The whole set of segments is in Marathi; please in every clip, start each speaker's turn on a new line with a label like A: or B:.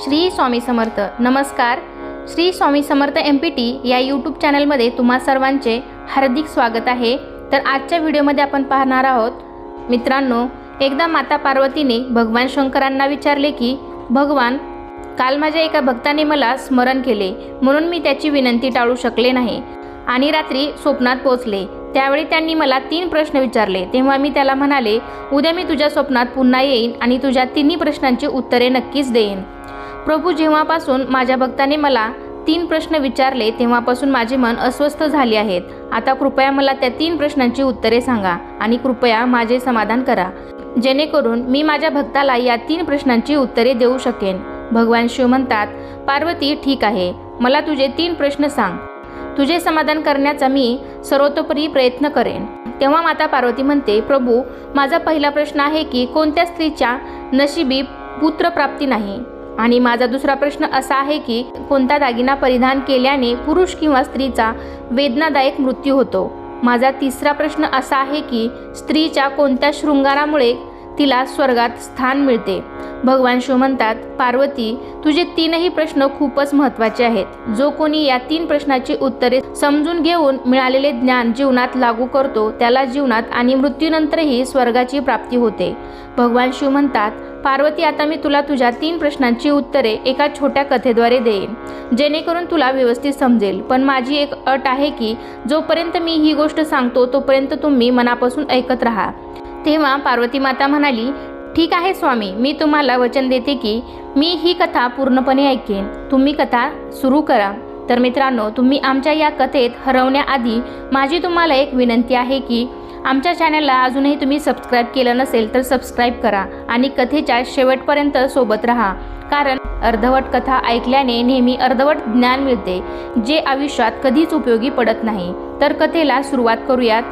A: श्री स्वामी समर्थ. नमस्कार. Shri Swami Samarth M P T या यूट्यूब चॅनलमध्ये तुम्हा सर्वांचे हार्दिक स्वागत आहे. तर आजच्या व्हिडिओमध्ये आपण पाहणार आहोत मित्रांनो एकदा माता पार्वतीने भगवान शंकरांना विचारले की भगवान काल माझ्या एका भक्ताने मला स्मरण केले म्हणून मी त्याची विनंती टाळू शकले नाही. आणि रात्री स्वप्नात पोचले त्यावेळी त्यांनी मला तीन प्रश्न विचारले. तेव्हा मी त्याला म्हणाले उद्या मी तुझ्या स्वप्नात पुन्हा येईन आणि तुझ्या तिन्ही प्रश्नांची उत्तरे नक्कीच देईन. प्रभू जेव्हापासून माझ्या भक्ताने मला तीन प्रश्न विचारले तेव्हापासून माझे मन अस्वस्थ झाले आहेत. आता कृपया मला त्या तीन प्रश्नांची उत्तरे सांगा आणि कृपया माझे समाधान करा. जेणेकरून मी माझ्या भक्ताला या तीन प्रश्नांची उत्तरे देऊ शकेन. भगवान शिव म्हणतात पार्वती ठीक आहे. मला तुझे तीन प्रश्न सांग. तुझे समाधान करण्याचा मी सर्वतोपरी प्रयत्न करेन. तेव्हा माता पार्वती म्हणते प्रभू माझा पहिला प्रश्न आहे की कोणत्या स्त्रीच्या नशिबी पुत्रप्राप्ती नाही? आणि माझा दुसरा प्रश्न असा आहे की कोणता दागिना परिधान केल्याने पुरुष किंवा स्त्रीचा वेदनादायक मृत्यू होतो? माझा तिसरा प्रश्न असा आहे की स्त्रीच्या कोणत्या शृंगारामुळे तिला स्वर्गात स्थान मिळते. भगवान शिव म्हणतात पार्वती तुझे तीनही प्रश्न खूपच महत्त्वाचे आहेत. जो कोणी या तीन प्रश्नाची उत्तरे समजून घेऊन मिळालेले ज्ञान जीवनात लागू करतो त्याला जीवनात आणि मृत्यूनंतरही स्वर्गाची प्राप्ती होते. भगवान शिव म्हणतात पार्वती आता मी तुला तुझ्या तीन प्रश्नांची उत्तरे एका छोट्या कथेद्वारे देईन जेणेकरून तुला व्यवस्थित समजेल. पण माझी एक अट आहे की जोपर्यंत मी ही गोष्ट सांगतो तोपर्यंत तुम्ही मनापासून ऐकत राहा. तेव्हा पार्वती माता म्हणाली ठीक आहे स्वामी मी तुम्हाला वचन देते की मी ही कथा पूर्णपणे ऐकेन. तुम्ही कथा सुरू करा. तर मित्रांनो तुम्ही आमच्या या कथेत हरवण्याआधी माझी तुम्हाला एक विनंती आहे की आमच्या चॅनलला अजूनही तुम्ही सबस्क्राईब केलं नसेल तर सबस्क्राईब करा आणि कथेच्या शेवटपर्यंत सोबत राहा. कारण अर्धवट कथा ऐकल्याने नेहमी अर्धवट ज्ञान मिळते जे आयुष्यात कधीच उपयोगी पडत नाही. तर कथेला सुरुवात करूयात.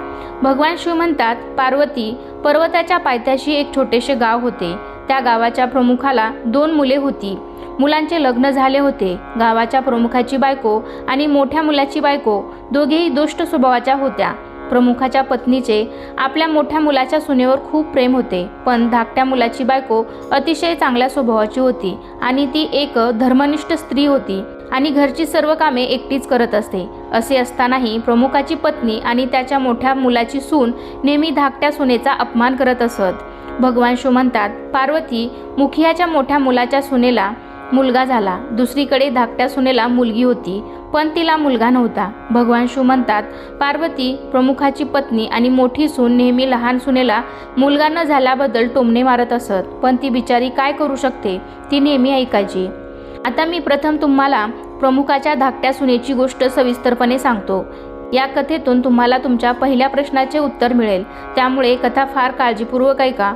A: भगवान शिव म्हणतात पार्वती पर्वताच्या पायथ्याशी एक छोटेसे गाव होते. त्या गावाच्या प्रमुखाला दोन मुले होती. मुलांचे लग्न झाले होते. गावाच्या प्रमुखाची बायको आणि मोठ्या मुलाची बायको दोघेही दुष्ट स्वभावाच्या होत्या. प्रमुखाच्या पत्नीचे आपल्या मोठ्या मुलाच्या सुनेवर खूप प्रेम होते. पण धाकट्या मुलाची बायको अतिशय चांगल्या स्वभावाची होती आणि ती एक धर्मनिष्ठ स्त्री होती आणि घरची सर्व कामे एकटीच करत असते. असे असतानाही प्रमुखाची पत्नी आणि त्याच्या मोठ्या मुलाची सून नेहमी धाकट्या सुनेचा अपमान करत असत. भगवान शो म्हणतात पार्वती मुखियाच्या मोठ्या मुलाच्या सुनेला मुलगा झाला. दुसरीकडे धाकट्या सुनेला मुलगी होती पण तिला मुलगा नव्हता. भगवान शिव म्हणतात पार्वती प्रमुखाची पत्नी आणि मोठी सून नेहमी लहान सुनेला मुलगा न झाल्याबद्दल टोमणे मारत असत पण ती बिचारी काय करू शकते ती नेहमी ऐकायची. आता मी प्रथम तुम्हाला प्रमुखाच्या धाकट्या सुनेची गोष्ट सविस्तरपणे सांगतो. या कथेतून तुम्हाला तुमच्या पहिल्या प्रश्नाचे उत्तर मिळेल. त्यामुळे कथा फार काळजीपूर्वक ऐका.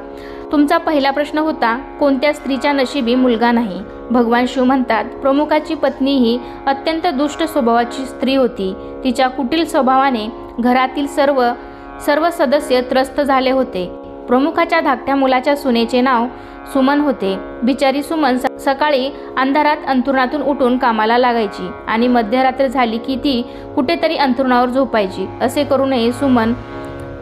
A: तुमचा पहिला प्रश्न होता कोणत्या स्त्रीच्या नशिबी मुलगा नाही? भगवान शिव म्हणतात प्रमुखाची पत्नी ही अत्यंत दुष्ट स्वभावाची स्त्री होती. तिच्या कुटील स्वभावाने घरातील सर्व सर्व सदस्य त्रस्त झाले होते. प्रमुखाच्या धाकट्या मुलाच्या सुनेचे नाव सुमन होते. बिचारी सुमन स- सकाळी अंधारात अंथरुणातून उठून कामाला लागायची आणि मध्यरात्र झाली की ती कुठेतरी अंथरुणावर झोपायची. असे करूनही सुमन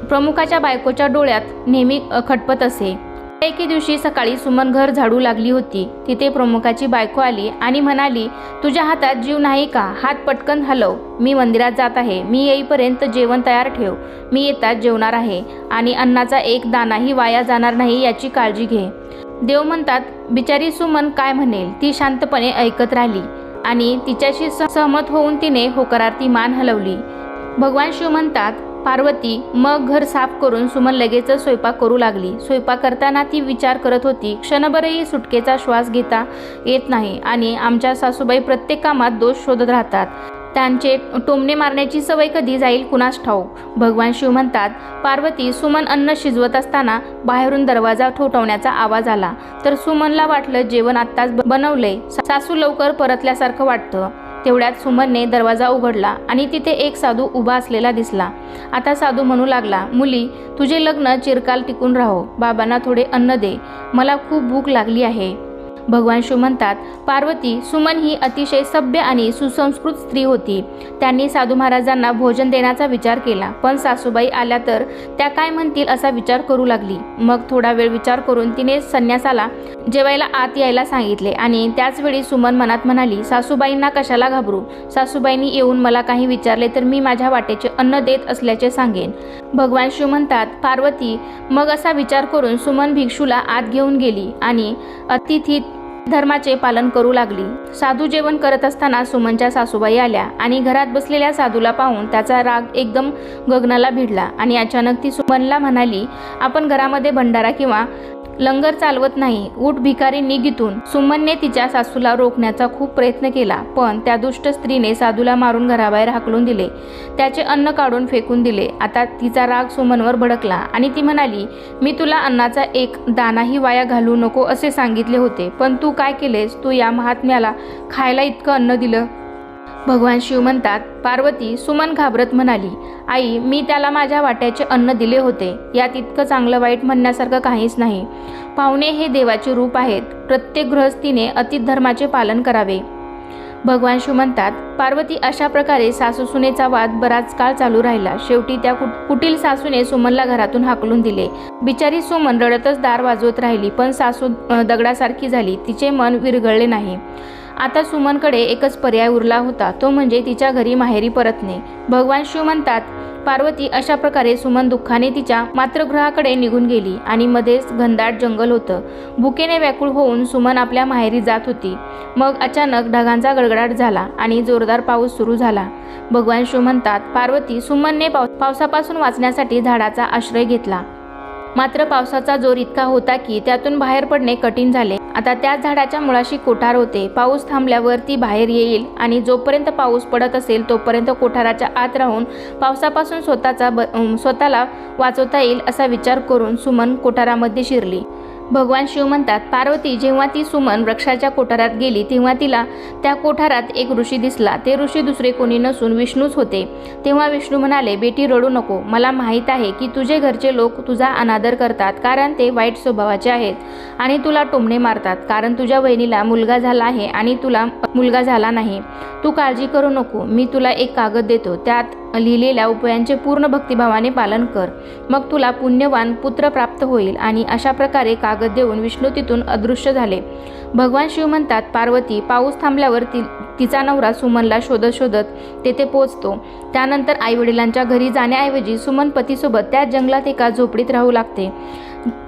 A: प्रमुखाच्या बायकोच्या डोळ्यात नेहमी खटपत असे. एके दिवशी सकाळी सुमन घर झाडू लागली होती. तिथे प्रमुखाची बायको आली आणि म्हणाली तुझ्या हातात जीव नाही का? हात पटकन हलव. मी मंदिरात जात आहे. मी येईपर्यंत जेवण तयार ठेव. मी येतात जेवणार आहे. आणि अन्नाचा एक दानाही वाया जाणार नाही याची काळजी घे देव म्हणतात बिचारी सुमन काय म्हणेल? ती शांतपणे ऐकत राहिली. आणि तिच्याशी सहमत होऊन तिने होकारार्थी मान हलवली. भगवान शिव म्हणतात पार्वती मग घर साफ करून सुमन लगेचच स्वयंपाक करू लागली. स्वयंपाक करताना ती विचार करत होती क्षणभरही सुटकेचा श्वास घेता येत नाही आणि आमच्या सासूबाई प्रत्येक कामात दोष शोधत राहतात. त्यांचे टोमणे मारण्याची सवय कधी जाईल कुणास ठाऊक? भगवान शिव म्हणतात पार्वती सुमन अन्न शिजवत असताना बाहेरून दरवाजा ठोठवण्याचा आवाज आला. तर सुमनला वाटलं जेवण आत्ताच बनवलंय. सासू लवकर परतल्यासारखं वाटतं. तेवढ्यात सुमनने दरवाजा उघडला आणि तिथे एक साधू उभा असलेला दिसला. आता साधू म्हणू लागला मुली तुझे लग्न चिरकाल टिकून राहो. बाबांना थोडे अन्न दे. मला खूप भूक लागली आहे. भगवान शिव म्हणतात पार्वती सुमन ही अतिशय सभ्य आणि सुसंस्कृत स्त्री होती. त्यांनी साधू महाराजांना भोजन देण्याचा विचार केला. पण सासूबाई आल्या तर त्या काय म्हणतील असा विचार करू लागली. मग थोडा वेळ विचार करून तिने संन्यासाला जेवायला आत यायला सांगितले आणि त्याचवेळी सुमन मनात म्हणाली सासूबाईंना कशाला घाबरू? सासूबाईंनी येऊन मला काही विचारले तर मी माझ्या वाटेचे अन्न देत असल्याचे सांगेन. भगवान शिव म्हणतात पार्वती मग असा विचार करून सुमन भिक्षूला आत घेऊन गेली आणि अतिथी धर्माचे पालन करू लागली. साधू जेवण करत असताना सुमनच्या सासूबाई आल्या आणि घरात बसलेल्या साधूला पाहून त्याचा राग एकदम गगनाला भिडला आणि अचानक ती सुमनला म्हणाली आपण घरामध्ये भंडारा किंवा लंगर चालवत नाही. उठ भिकारी निघितून सुमनने तिच्या सासूला रोखण्याचा खूप प्रयत्न केला पण त्या दुष्ट स्त्रीने साधूला मारून घराबाहेर हाकलून दिले. त्याचे अन्न काढून फेकून दिले. आता तिचा राग सुमनवर भडकला आणि ती म्हणाली मी तुला अन्नाचा एक दानाही वाया घालू नको असे सांगितले होते पण तू काय केलेस? तू या महात्म्याला खायला इतकं अन्न दिलं. भगवान शिव म्हणतात पार्वती सुमन घाबरत म्हणाली आई मी त्याला माझ्या वाट्याचे अन्न दिले होते. यात इतकं चांगलं वाईट म्हणण्यासारखं काहीच नाही. पाहुणे हे देवाचे रूप आहेत. प्रत्येक गृहस्थीने अतिधर्माचे पालन करावे. भगवान शिव म्हणतात पार्वती अशा प्रकारे सासूसुनेचा वाद बराच काळ चालू राहिला. शेवटी त्या कुट- कुटील सासूने सुमनला घरातून हाकलून दिले. बिचारी सुमन रडतच दार वाजवत राहिली पण सासू दगडासारखी झाली. तिचे मन विरघळले नाही. आता सुमनकडे एकच पर्याय उरला होता. तो म्हणजे तिच्या घरी माहेरी परतणे. भगवान शिव म्हणतात पार्वती अशा प्रकारे सुमन दुःखाने तिच्या मातृगृहाकडे निघून गेली आणि मध्येच घनदाट जंगल होतं. भुकेने व्याकुळ होऊन सुमन आपल्या माहेरी जात होती. मग अचानक ढगांचा गडगडाट झाला आणि जोरदार पाऊस सुरू झाला. भगवान शिव म्हणतात पार्वती सुमनने पाव पावसापासून वाचण्यासाठी झाडाचा आश्रय घेतला. मात्र पावसाचा जोर इतका होता की त्यातून बाहेर पडणे कठीण झाले. आता त्या झाडाच्या मुळाशी कोठार होते. पाऊस थांबल्यावर ती बाहेर येईल आणि जोपर्यंत पाऊस पडत असेल तोपर्यंत कोठाराच्या आत राहून पावसापासून स्वतःचा ब स्वतःला वाचवता येईल असा विचार करून सुमन कोठारामध्ये शिरली. भगवान शिव म्हणतात पार्वती जेव्हा ती सुमन वृक्षाच्या कोठारात गेली तेव्हा तिला त्या कोठारात एक ऋषी दिसला. ते ऋषी दुसरे कोणी नसून विष्णूच होते. तेव्हा विष्णू म्हणाले बेटी रडू नको. मला माहीत आहे की तुझे घरचे लोक तुझा अनादर करतात कारण ते वाईट स्वभावाचे आहेत आणि तुला टोमणे मारतात कारण तुझ्या बहिणीला मुलगा झाला आहे आणि तुला मुलगा झाला नाही. तू काळजी करू नको. मी तुला एक कागद देतो. त्यात लिहिलेल्या उपायांचे पूर्ण भक्तिभावाने पालन कर. मग तुला पुण्यवान पुत्र प्राप्त होईल आणि अशा प्रकारे कागद देऊन विष्णू तिथून अदृश्य झाले. भगवान शिव म्हणतात पार्वती पाऊस थांबल्यावर ती तिचा नवरा सुमनला शोधत शोधत तेथे पोचतो त्यानंतर आईवडिलांच्या घरी जाण्याऐवजी सुमन पतीसोबत त्या जंगलात एका झोपडीत राहू लागते.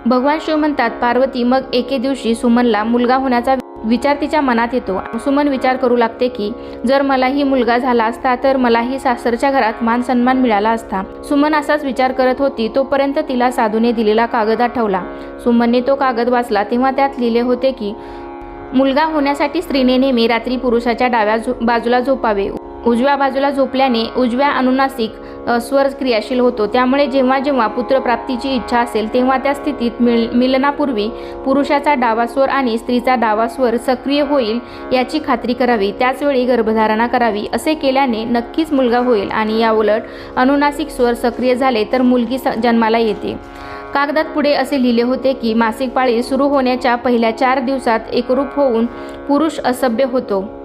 A: भगवान शिव म्हणतात पार्वती मग एके दिवशी सुमनला मुलगा होण्याचा विचार तिच्या मनात येतो. सुमन विचार करू लागते की जर मलाही मुलगा झाला असता तर मलाही सासरच्या घरात मान सन्मान मिळाला असता. सुमन असाच विचार करत होती तोपर्यंत तिला साधूने दिलेला कागद आठवला. सुमनने तो कागद वाचला तेव्हा त्यात लिहिले होते की मुलगा होण्यासाठी स्त्रीने नेहमी रात्री पुरुषाच्या डाव्या बाजूला झोपावे. उजव्या बाजूला झोपल्याने उजव्या अनुनासिक स्वर क्रियाशील होतो. त्यामुळे जेव्हा जेव्हा पुत्रप्राप्तीची इच्छा असेल तेव्हा त्या स्थितीत मिल मिलनापूर्वी पुरुषाचा डावा स्वर आणि स्त्रीचा डावा स्वर सक्रिय होईल याची खात्री करावी. त्याचवेळी गर्भधारणा करावी. असे केल्याने नक्कीच मुलगा होईल आणि याउलट अनुनासिक स्वर सक्रिय झाले तर मुलगी स- जन्माला येते. कागदात पुढे असे लिहिले होते की मासिक पाळी सुरू होण्याच्या पहिल्या चार दिवसात एकरूप होऊन पुरुष असभ्य होतो.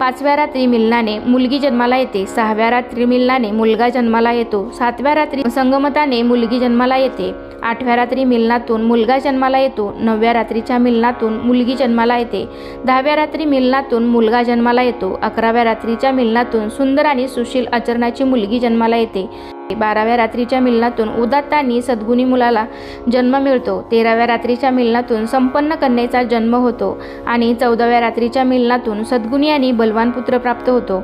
A: पाचव्या रात्री मिलनाने मुलगी जन्माला येते. सहाव्या रात्री मिलनाने मुलगा जन्माला येतो. सातव्या रात्री संगमताने मुलगी जन्माला येते. आठव्या रात्री मिलनातून मुलगा जन्माला येतो. नवव्या रात्रीच्या मिलनातून मुलगी जन्माला येते. दहाव्या रात्री मिलनातून मुलगा जन्माला येतो. अकराव्या रात्रीच्या मिलनातून सुंदर आणि सुशील आचरणाची मुलगी जन्माला येते. बाराव्या रात्रीच्या मिलनातून उदात्त सद्गुणी मुलाला जन्म मिळतो. तेराव्या रात्रीच्या मिलनातून संपन्न कन्येचा जन्म होतो आणि चौदाव्या रात्रीच्या मिलनातून सद्गुणी आणि बलवान पुत्र प्राप्त होतो.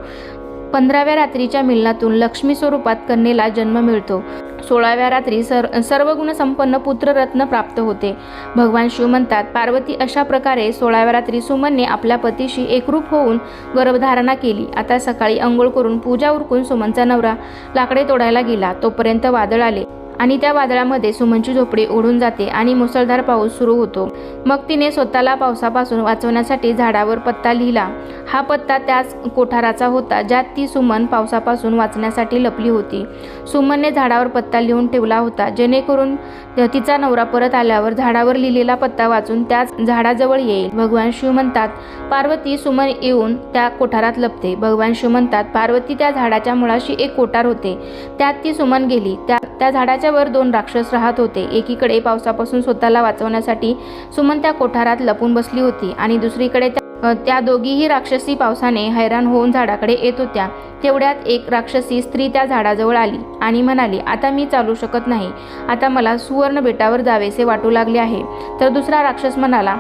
A: पंधराव्या रात्रीच्या मिलनातून लक्ष्मी स्वरूपात कन्येला जन्म मिळतो. सोळाव्या रात्री सर सर्व गुणसंपन्न पुत्ररत्न प्राप्त होते. भगवान शिव म्हणतात पार्वती अशा प्रकारे सोळाव्या रात्री सुमनने आपल्या पतीशी एकरूप होऊन गर्भधारणा केली. आता सकाळी अंघोळ करून पूजा उरकून सुमनचा नवरा लाकडे तोडायला गेला. तोपर्यंत वादळ आले. आणि त्या वादळामध्ये सुमनची झोपडी ओढून जाते आणि मुसळधार पाऊस सुरू होतो. मग तिने स्वतःला पावसापासून वाचवण्यासाठी झाडावर पत्ता लिहिला. हा पत्ता त्याच कोठाराचा होता ज्यात ती सुमन पावसापासून वाचण्यासाठी लपली होती. सुमनने झाडावर पत्ता लिहून ठेवला होता. जेणेकरून तिचा नवरा परत आल्यावर झाडावर लिहिलेला पत्ता वाचून त्याच झाडाजवळ येईल. भगवान शिव म्हणतात पार्वती सुमन येऊन त्या कोठारात लपते भगवान शिव म्हणतात पार्वती त्या झाडाच्या मुळाशी एक कोठार होते. त्यात ती सुमन गेली. त्या त्या झाडाच्या रस्त्यावर दोन राक्षस राहत होते. एकीकडे पावसापासून स्वतःला वाचवण्यासाठी सुमन त्या कोठारात लपून बसली होती आणि दुसरीकडे त्या त्या दोघीही राक्षसी पावसाने हैराण होऊन झाडाकडे येत होत्या. तेवढ्यात एक राक्षसी स्त्री त्या झाडाजवळ आली आणि म्हणाली आता मी चालू शकत नाही. आता मला सुवर्ण बेटावर जावेसे वाटू लागले आहे. तर दुसरा राक्षस म्हणाला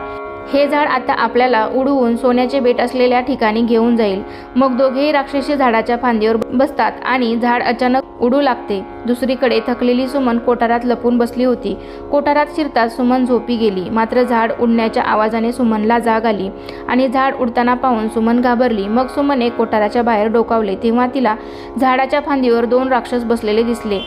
A: हे झाड आता आपल्याला उडवून सोन्याचे बेट असलेल्या ठिकाणी घेऊन जाईल. मग दोघेही राक्षसी झाडाच्या फांदीवर बसतात आणि झाड अचानक उडू लागते. दुसरीकडे थकलेली सुमन कोठारात लपून बसली होती. कोठारात शिरताच सुमन झोपी गेली. मात्र झाड उडण्याच्या आवाजाने सुमनला जाग आली आणि झाड उडताना पाहून सुमन घाबरली. मग सुमने कोठाराच्या बाहेर डोकावले. तेव्हा तिला झाडाच्या फांदीवर दोन राक्षस बसलेले दिसले.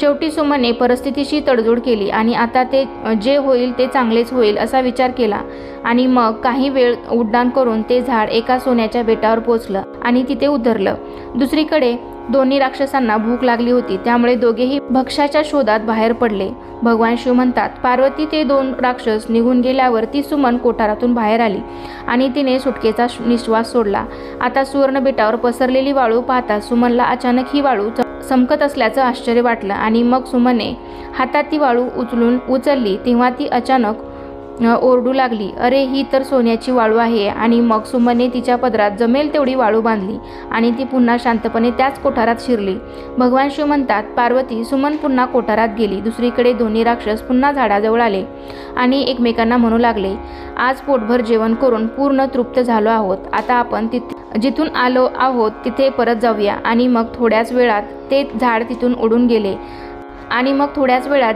A: शेवटी सुमनने परिस्थितीशी तडजोड केली आणि आता ते जे होईल ते चांगलेच होईल असा विचार केला. आणि मग काही वेळ उड्डाण करून ते झाड एका सोन्याच्या बेटावर पोचलं आणि तिथे उतरलं. दुसरीकडे दोन्ही राक्षसांना भूक लागली होती त्यामुळे दोघेही भक्ष्याच्या शोधात बाहेर पडले. भगवान शिव म्हणतात पार्वती ते दोन राक्षस निघून गेल्यावर ती सुमन कोठारातून बाहेर आली आणि तिने सुटकेचा निश्वास सोडला. आता सुवर्ण बेटावर पसरलेली वाळू पाहता सुमनला अचानक ही वाळू समकत चमकत असल्याचं आश्चर्य वाटलं आणि मग सुमने हातात ती वाळू उचलून उचलली तेव्हा ती अचानक ओरडू लागली. अरे ही तर सोन्याची वाळू आहे. आणि मग सुमनने तिच्या पदरात जमेल तेवढी वाळू बांधली आणि ती पुन्हा शांतपणे त्याच कोठारात शिरली. भगवान शिव म्हणतात पार्वती सुमन पुन्हा कोठारात गेली. दुसरीकडे दोन्ही राक्षस पुन्हा झाडाजवळ आले आणि एकमेकांना म्हणू लागले आज पोटभर जेवण करून पूर्ण तृप्त झालो आहोत. आता आपण तिथे जिथून आलो आहोत तिथे परत जाऊया. आणि मग थोड्याच वेळात ते झाड तिथून उडून गेले. आणि मग थोड्याच वेळात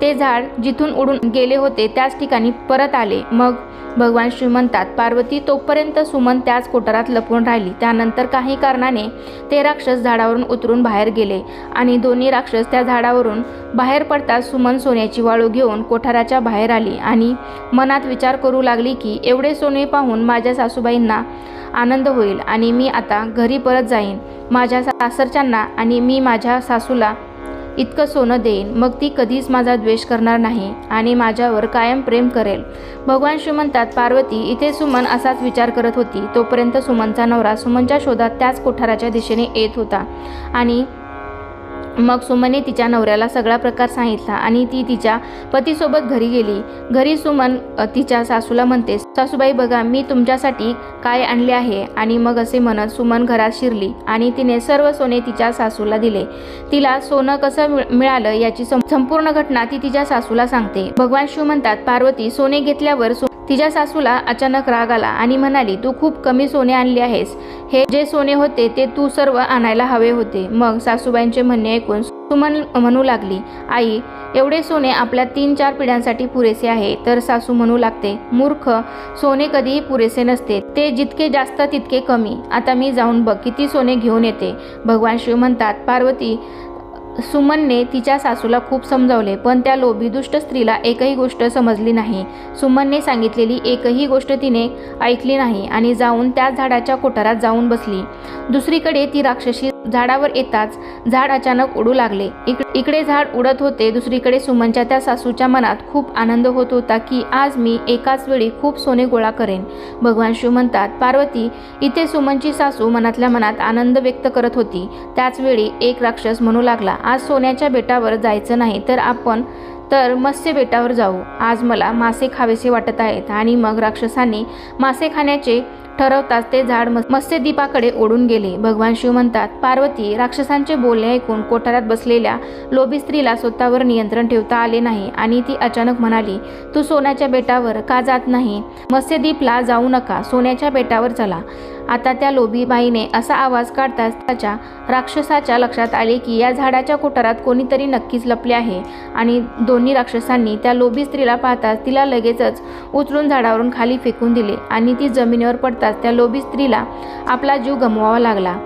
A: ते झाड जिथून उडून गेले होते त्याच ठिकाणी परत आले. मग भगवान शिव म्हणतात पार्वती तोपर्यंत सुमन त्याच कोठारात लपून राहिली. त्यानंतर काही कारणाने ते राक्षस झाडावरून उतरून बाहेर गेले आणि दोन्ही राक्षस त्या झाडावरून बाहेर पडताच सुमन सोन्याची वाळू घेऊन कोठाराच्या बाहेर आली आणि मनात विचार करू लागली की एवढे सोने पाहून माझ्या सासूबाईंना आनंद होईल आणि मी आता घरी परत जाईन. माझ्या सासरच्यांना आणि मी माझ्या सासूला इतकं सोनं देईन. मग ती कधीच माझा द्वेष करणार नाही आणि माझ्यावर कायम प्रेम करेल. भगवान शिव म्हणतात पार्वती इथे सुमन असाच विचार करत होती. तोपर्यंत सुमनचा नवरा सुमनच्या शोधात त्याच कोठाराच्या दिशेने येत होता आणि मग सुमनने तिच्या नवऱ्याला सगळा प्रकार सांगितला आणि ती तिच्या पतीसोबत घरी गेली. घरी सुमन तिच्या सासूला म्हणते सासूबाई बघा मी तुमच्यासाठी काय आणले आहे? आणि मग असे म्हणत सुमन घरात शिरली आणि तिने सर्व सोने तिच्या सासूला दिले. तिला सोनं कसं मिळालं याची संपूर्ण घटना ती तिच्या सासूला सांगते. भगवान शिव म्हणतात पार्वती सोने घेतल्यावर सो- तिच्या सासूला अचानक राग आला आणि म्हणाली तू खूप कमी सोने आणले आहेस. हे जे सोने होते ते तू सर्व आणायला हवे होते. मग सासूबाईंचे म्हणणे ऐकून सुमन म्हणू लागली आई एवढे सोने आपल्या तीन चार पिढ्यांसाठी पुरेसे आहे. तर सासू म्हणू लागते मूर्ख सोने कधीही पुरेसे नसते. ते जितके जास्त तितके कमी. आता मी जाऊन बघ किती सोने घेऊन येते. भगवान शिव म्हणतात पार्वती सुमनने तिच्या सासूला खूप समजावले पण त्या लोभी दुष्ट स्त्रीला एकही गोष्ट समजली नाही. सुमनने सांगितलेली एकही गोष्ट तिने ऐकली नाही आणि जाऊन त्या झाडाच्या कोठारात जाऊन बसली. दुसरीकडे ती राक्षसी झाडावर येताच झाड अचानक उडू लागले. इक इकडे झाड उडत होते दुसरीकडे सुमनच्या त्या सासूच्या मनात खूप आनंद होत होता की आज मी एकाच वेळी खूप सोने गोळा करेन. भगवान शिव म्हणतात पार्वती इथे सुमनची सासू मनातल्या मनात आनंद व्यक्त करत होती. त्याचवेळी एक राक्षस म्हणू लागला आज सोन्याच्या बेटावर जायचं नाही तर आपण तर मत्स्य बेटावर जाऊ. आज मला मासे खावेसे वाटत आहेत आणि मग राक्षसांनी मासे खाण्याचे ठरवताच ते झाड मत्स्यदीपाकडे ओढून गेले. भगवान शिव म्हणतात पार्वती राक्षसांचे बोलणे ऐकून कोठारात बसलेल्या लोभी स्त्रीला स्वतःवर नियंत्रण ठेवता आले नाही आणि ती अचानक म्हणाली तू सोन्याच्या बेटावर का जात नाही? मत्स्यदीपला जाऊ नका. सोन्याच्या बेटावर चला. आता त्या लोभीबाईने असा आवाज काढताच त्याच्या राक्षसाच्या लक्षात आले की या झाडाच्या कोठारात कोणीतरी नक्कीच लपले आहे. आणि दोन्ही राक्षसांनी त्या लोभी स्त्रीला पाहताच तिला लगेचच उचलून झाडावरून खाली फेकून दिले आणि ती जमिनीवर पडताच त्या लोभी स्त्रीला आपला जीव गमवावा लागला.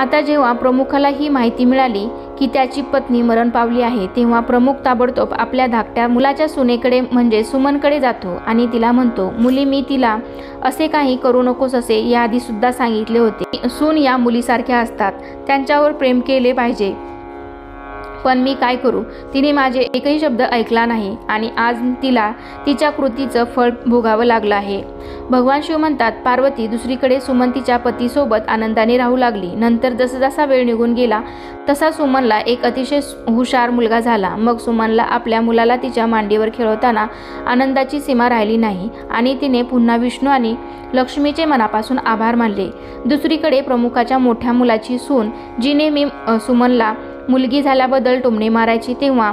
A: आता जेव्हा प्रमुखाला ही माहिती मिळाली की त्याची पत्नी मरण पावली आहे तेव्हा प्रमुख ताबडतोब आपल्या धाकट्या मुलाच्या सुनेकडे म्हणजे सुमनकडे जातो आणि तिला म्हणतो मुली मी तिला असे काही करू नकोस असे याआधीसुद्धा सांगितले होते. सून या मुलीसारख्या असतात. त्यांच्यावर प्रेम केले पाहिजे. पण मी काय करू? तिने माझे एकही शब्द ऐकला नाही आणि आज तिला तिच्या कृतीचं फळ भोगावं लागलं आहे. भगवान शिव म्हणतात पार्वती दुसरीकडे सुमन तिच्या पतीसोबत आनंदाने राहू लागली. नंतर जसजसा वेळ निघून गेला तसा सुमनला एक अतिशय हुशार मुलगा झाला. मग सुमनला आपल्या मुलाला तिच्या मांडीवर खेळवताना आनंदाची सीमा राहिली नाही आणि तिने पुन्हा विष्णू आणि लक्ष्मीचे मनापासून आभार मानले. दुसरीकडे प्रमुखाच्या मोठ्या मुलाची सून जिने मी सुमनला मुलगी झाल्याबद्दल टोमणे मारायची तेव्हा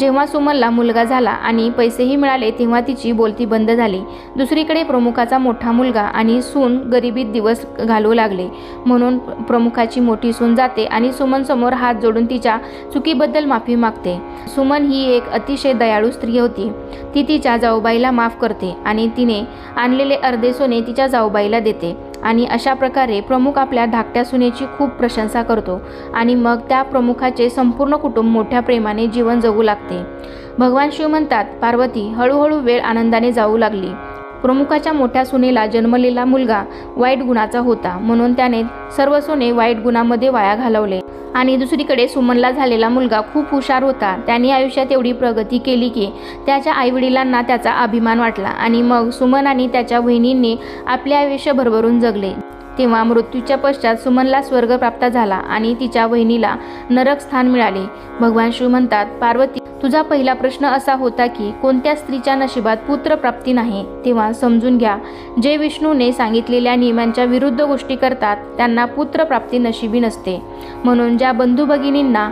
A: जेव्हा सुमनला मुलगा झाला आणि पैसेही मिळाले तेव्हा तिची बोलती बंद झाली. दुसरीकडे प्रमुखाचा मोठा मुलगा आणि सून गरिबीत दिवस घालवू लागले. म्हणून प्रमुखाची मोठी सून जाते आणि सुमनसमोर हात जोडून तिच्या चुकीबद्दल माफी मागते. सुमन ही एक अतिशय दयाळू स्त्री होती. ती तिच्या जाऊबाईला माफ करते आणि तिने आणलेले अर्धे सोने तिच्या जाऊबाईला देते. आणि अशा प्रकारे प्रमुख आपल्या धाकट्या सुनेची खूप प्रशंसा करतो आणि मग त्या प्रमुखाचे संपूर्ण कुटुंब मोठ्या प्रेमाने जीवन जगू लागते. भगवान शिव म्हणतात पार्वती हळूहळू वेळ आनंदाने जाऊ लागली. प्रमुखाच्या मोठ्या सुनेला जन्मलेला मुलगा वाईट गुणाचा होता म्हणून त्याने सर्व सोने वाईट गुणामध्ये वाया घालवले. आणि दुसरीकडे सुमनला झालेला मुलगा खूप हुशार होता. त्याने आयुष्यात एवढी प्रगती केली की त्याच्या आईवडिलांना त्याचा अभिमान वाटला आणि मग सुमन आणि त्याच्या बहिणींनी आपले आयुष्य भरभरून जगले. तेव्हा मृत्यूच्या पश्चात सुमनला स्वर्ग प्राप्त झाला आणि तिच्या वहिनीला नरक स्थान मिळाले. भगवान शिव म्हणतात पार्वती तुझा पहिला प्रश्न असा होता की कोणत्या स्त्रीच्या नशिबात पुत्रप्राप्ती नाही? तेव्हा समजून घ्या जे विष्णूने सांगितलेल्या नियमांच्या विरुद्ध गोष्टी करतात त्यांना पुत्रप्राप्ती नशिबी नसते. म्हणून ज्या बंधू भगिनींना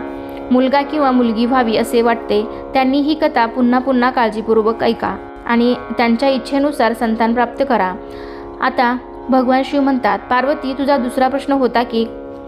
A: मुलगा किंवा मुलगी व्हावी असे वाटते त्यांनी ही कथा पुन्हा पुन्हा काळजीपूर्वक ऐका आणि त्यांच्या इच्छेनुसार संतान प्राप्त करा. आता भगवान शिव म्हणतात पार्वती तुझा दुसरा प्रश्न होता की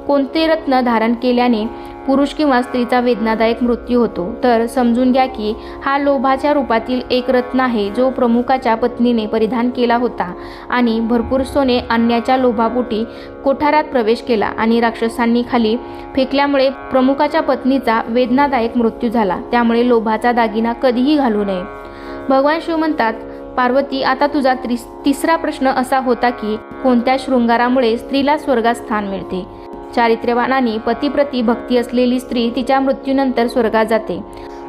A: कोणते रत्न धारण केल्याने पुरुष किंवा स्त्रीचा वेदनादायक मृत्यू होतो? तर समजून घ्या की हा लोभाच्या रूपातील एक रत्न आहे जो प्रमुखाच्या पत्नीने परिधान केला होता आणि भरपूर सोने आणण्याच्या लोभापोटी कोठारात प्रवेश केला आणि राक्षसांनी खाली फेकल्यामुळे प्रमुखाच्या पत्नीचा वेदनादायक मृत्यू झाला. त्यामुळे लोभाचा दागिना कधीही घालू नये. भगवान शिव म्हणतात पार्वती आता तुझा तिसरा प्रश्न असा होता की कोणत्या शृंगारामुळे स्त्रीला स्वर्गात स्थान मिळते? चारित्र्यवान आणि पतीप्रती भक्ती असलेली स्त्री तिच्या मृत्यूनंतर स्वर्गात जाते.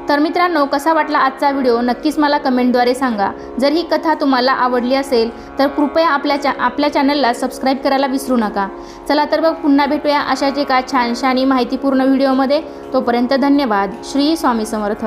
A: तर मित्रांनो कसा वाटला आजचा व्हिडिओ? नक्कीच मला कमेंटद्वारे सांगा. जर ही कथा तुम्हाला आवडली असेल तर कृपया आपल्या चा आपल्या चॅनलला सबस्क्राईब करायला विसरू नका. चला तर बघ पुन्हा भेटूया अशाच एका छानशा आणि माहितीपूर्ण व्हिडिओमध्ये. तोपर्यंत धन्यवाद. श्री स्वामी समर्थ.